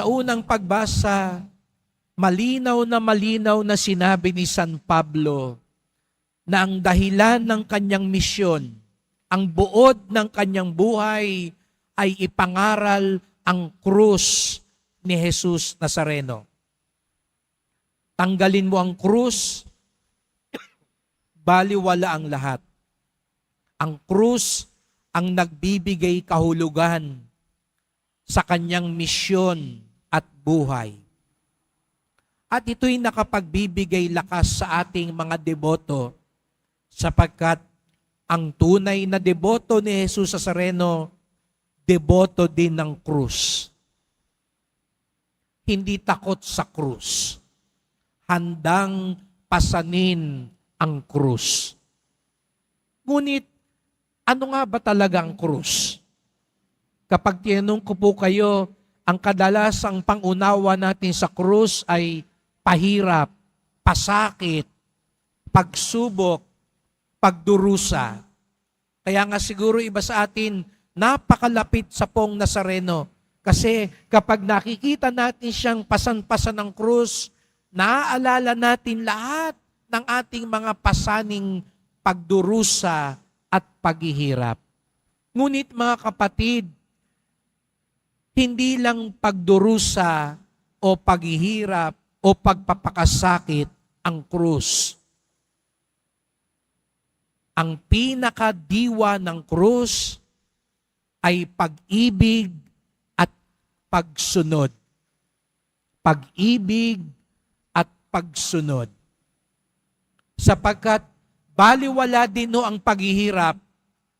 Sa unang pagbasa, malinaw na malinaw na sinabi ni San Pablo na ang dahilan ng kanyang misyon, ang buod ng kanyang buhay ay ipangaral ang krus ni Jesus Nazareno. Tanggalin mo ang krus, baliwala ang lahat. Ang krus ang nagbibigay kahulugan sa kanyang misyon buhay. At ito'y nakapagbibigay lakas sa ating mga deboto sapagkat ang tunay na deboto ni Jesus Nazareno, deboto din ng krus. Hindi takot sa krus. Handang pasanin ang krus. Ngunit, ano nga ba talaga ang krus? Kapag tinanong ko po kayo, ang kadalasang pangunawa natin sa krus ay pahirap, pasakit, pagsubok, pagdurusa. Kaya nga siguro iba sa atin, napakalapit sa pong Nazareno. Kasi kapag nakikita natin siyang pasan-pasan ng krus, naaalala natin lahat ng ating mga pasaning pagdurusa at paghihirap. Ngunit mga kapatid, hindi lang pagdurusa o paghihirap o pagpapakasakit ang krus. Ang pinakadiwa ng krus ay pag-ibig at pagsunod. Pag-ibig at pagsunod. Sapagkat baliwala din no ang paghihirap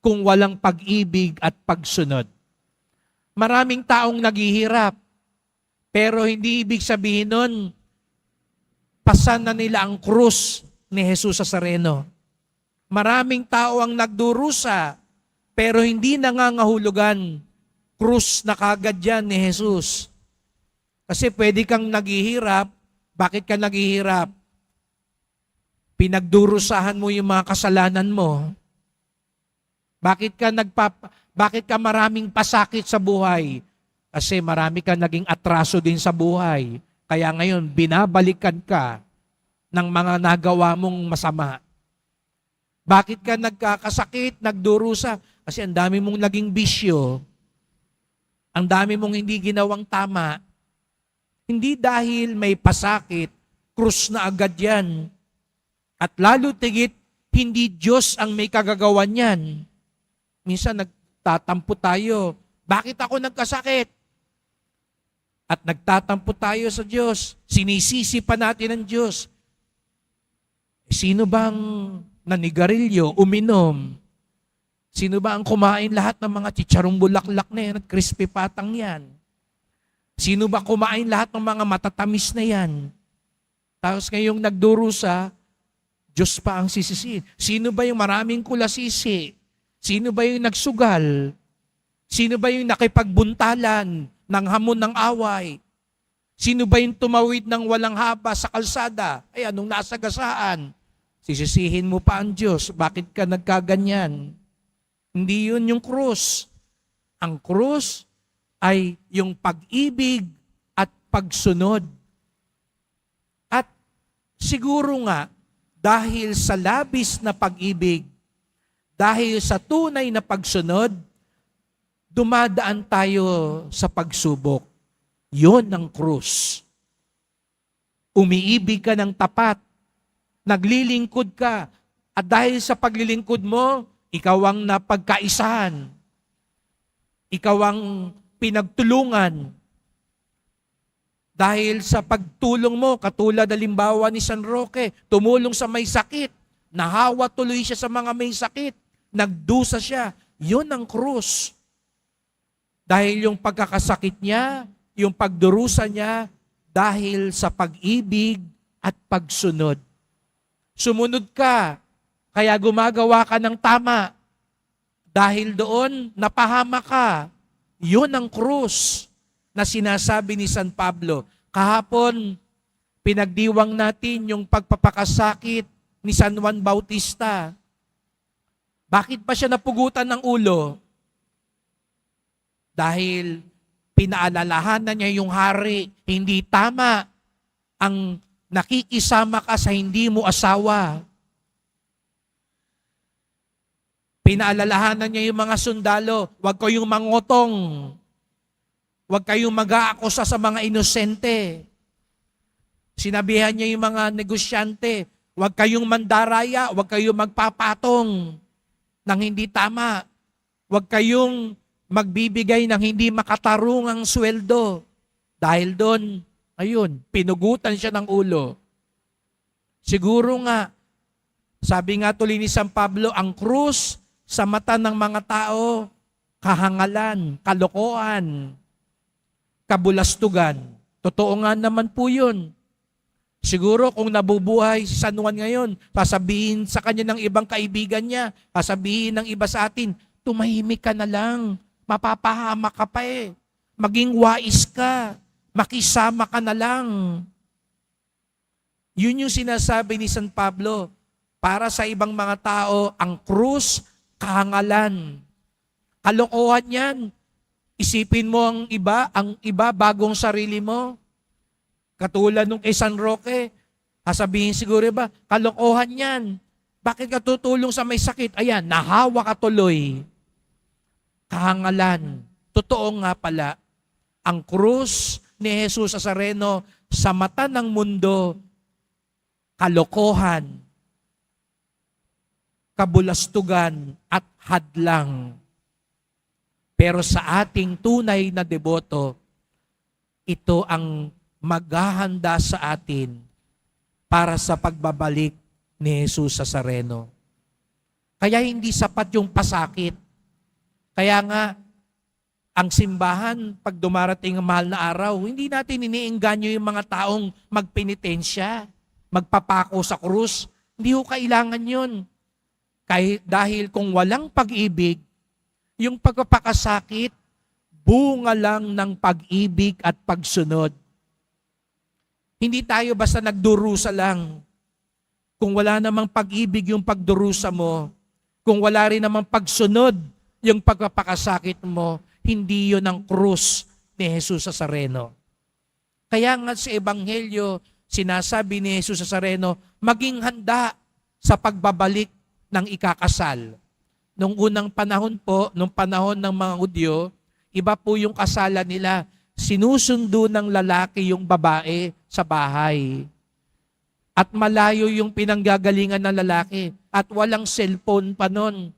kung walang pag-ibig at pagsunod. Maraming taong naghihirap, pero hindi ibig sabihin nun, pasan na nila ang krus ni Jesus sa Sareno. Maraming tao ang nagdurusa, pero hindi nangangahulugan, krus na kagad yan ni Jesus. Kasi pwede kang naghihirap, bakit ka naghihirap? Pinagdurusahan mo yung mga kasalanan mo. Bakit ka nagpap bakit ka maraming pasakit sa buhay? Kasi marami ka naging atraso din sa buhay. Kaya ngayon, binabalikan ka ng mga nagawa mong masama. Bakit ka nagkakasakit, nagdurusa? Kasi ang dami mong naging bisyo. Ang dami mong hindi ginawang tama. Hindi dahil may pasakit, krus na agad yan. At lalo tigit, hindi Diyos ang may kagagawan yan. Minsan nagtatampo tayo. Bakit ako nagkasakit? At nagtatampo tayo sa Diyos. Sinisisi pa natin ang Diyos. Sino bang nanigarilyo, uminom? Sino ba ang kumain lahat ng mga chicharong bulaklak na yan at crispy patang yan? Sino ba kumain lahat ng mga matatamis na yan? Tapos ngayong nagdurusa, Diyos pa ang sisisiin. Sino ba yung maraming kulasisi? Sino ba yung nagsugal? Sino ba yung nakipagbuntalan ng hamon ng away? Sino ba yung tumawid ng walang haba sa kalsada? Ay, anong nasa gasaan? Sisisihin mo pa ang Diyos. Bakit ka nagkaganyan? Hindi yun yung krus. Ang krus ay yung pag-ibig at pagsunod. At siguro nga, dahil sa labis na pag-ibig, dahil sa tunay na pagsunod, dumadaan tayo sa pagsubok. Yon ang krus. Umiibig ka ng tapat. Naglilingkod ka. At dahil sa paglilingkod mo, ikaw ang napagkaisahan. Ikaw ang pinagtulungan. Dahil sa pagtulong mo, katulad halimbawa ni San Roque, tumulong sa may sakit. Nahawa tuloy siya sa mga may sakit. Nagdusa siya. Yun ang krus. Dahil yung pagkakasakit niya, yung pagdurusa niya, dahil sa pag-ibig at pagsunod. Sumunod ka, kaya gumagawa ka ng tama. Dahil doon, napahama ka. Yun ang krus na sinasabi ni San Pablo. Kahapon, pinagdiwang natin yung pagpapakasakit ni San Juan Bautista. Bakit pa siya napugutan ng ulo? Dahil pinaalalahanan niya yung hari, hindi tama ang nakikisama ka sa hindi mo asawa. Pinaalalahanan niya yung mga sundalo, huwag kayong mangotong. Huwag kayong mag-aakusa sa mga inosente. Sinabihan niya yung mga negosyante, huwag kayong mandaraya, huwag kayong magpapatong ng hindi tama. Huwag kayong magbibigay ng hindi makatarungang sweldo. Dahil doon, ayun, pinugutan siya ng ulo. Siguro nga, sabi nga tuloy ni San Pablo, ang krus sa mata ng mga tao, kahangalan, kalokohan, kabulastugan. Totoo nga naman po yun. Siguro kung nabubuhay si San Juan ngayon, sasabihin sa kanya ng ibang kaibigan niya, sasabihin ng iba sa atin, tumahimik ka na lang, mapapahama ka pa eh. Maging wais ka, makisama ka na lang. Yun yung sinasabi ni San Pablo. Para sa ibang mga tao, ang krus, kahangalan. Kalokohan yan. Isipin mo ang iba, ang iba bagong sarili mo. Katulad nung kay San Roque, sasabihin siguro ba, kalokohan yan. Bakit ka tutulong sa may sakit? Ayan, nahawa ka tuloy. Kahangalan. Totoo nga pala, ang krus ni Jesus Nazareno sa mata ng mundo, kalokohan, kabulastugan at hadlang. Pero sa ating tunay na deboto, ito ang maghahanda sa atin para sa pagbabalik ni Jesus sa Sareno. Kaya hindi sapat yung pasakit. Kaya nga, ang simbahan, pag dumarating ang mahal na araw, hindi natin iniinganyo yung mga taong magpenitensya, magpapako sa krus. Hindi ho kailangan yun. Kahit dahil kung walang pag-ibig, yung pagpapakasakit, bunga lang ng pag-ibig at pagsunod. Hindi tayo basta nagdurusa lang. Kung wala namang pag-ibig yung pagdurusa mo, kung wala rin namang pagsunod yung pagpapakasakit mo, hindi yun ang krus ni Jesus sa Sareno. Kaya nga sa Ebanghelyo, sinasabi ni Jesus sa Sareno, maging handa sa pagbabalik ng ikakasal. Nung unang panahon po, nung panahon ng mga Hudyo, iba po yung kasalan nila. Sinusundo ng lalaki yung babae sa bahay. At malayo yung pinanggagalingan ng lalaki. At walang cellphone pa nun.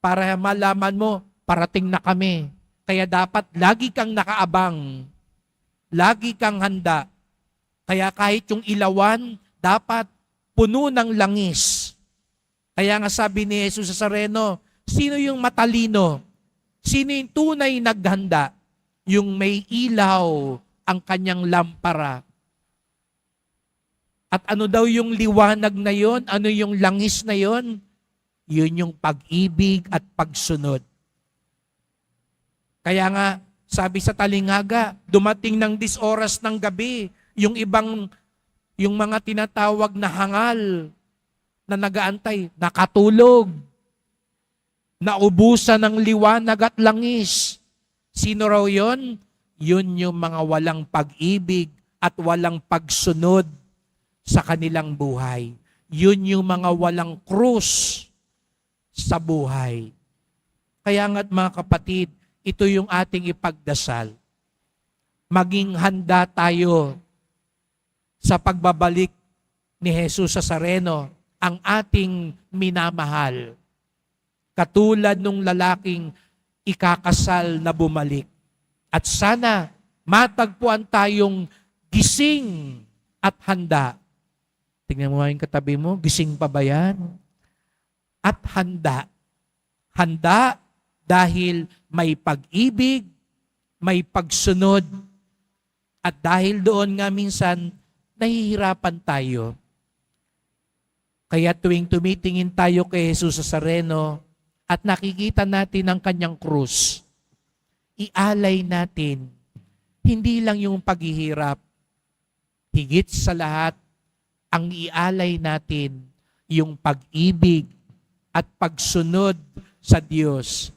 Para malaman mo, parating na kami. Kaya dapat lagi kang nakaabang. Lagi kang handa. Kaya kahit yung ilawan, dapat puno ng langis. Kaya nga sabi ni Jesus sa Sareno, sino yung matalino? Sino yung tunay naghanda? Yung may ilaw ang kanyang lampara. At ano daw yung liwanag na yon? Ano yung langis na yon? Yun yung pag-ibig at pagsunod. Kaya nga, sabi sa talingaga, dumating ng dis oras ng gabi, yung ibang, yung mga tinatawag na hangal na nagaantay, nakatulog, naubusan ng liwanag at langis. Sino raw yon? Yun yung mga walang pag-ibig at walang pagsunod sa kanilang buhay. Yun yung mga walang krus sa buhay. Kaya nga't mga kapatid, ito yung ating ipagdasal. Maging handa tayo sa pagbabalik ni Jesus sa Sareno, ang ating minamahal. Katulad nung lalaking ikakasal na bumalik. At sana matagpuan tayong gising at handa. Tingnan mo yung katabi mo, gising pa ba yan? At handa. Handa dahil may pag-ibig, may pagsunod, at dahil doon nga minsan, nahihirapan tayo. Kaya tuwing tumitingin tayo kay Jesus sa Sareno at nakikita natin ang kanyang krus, ialay natin hindi lang yung paghihirap, higit sa lahat, ang ialay natin yung pag-ibig at pagsunod sa Diyos.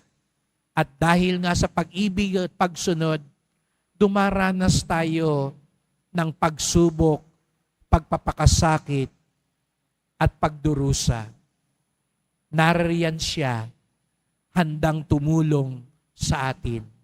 At dahil nga sa pag-ibig at pagsunod, dumaranas tayo ng pagsubok, pagpapakasakit, at pagdurusa. Naririyan siya, handang tumulong sa atin.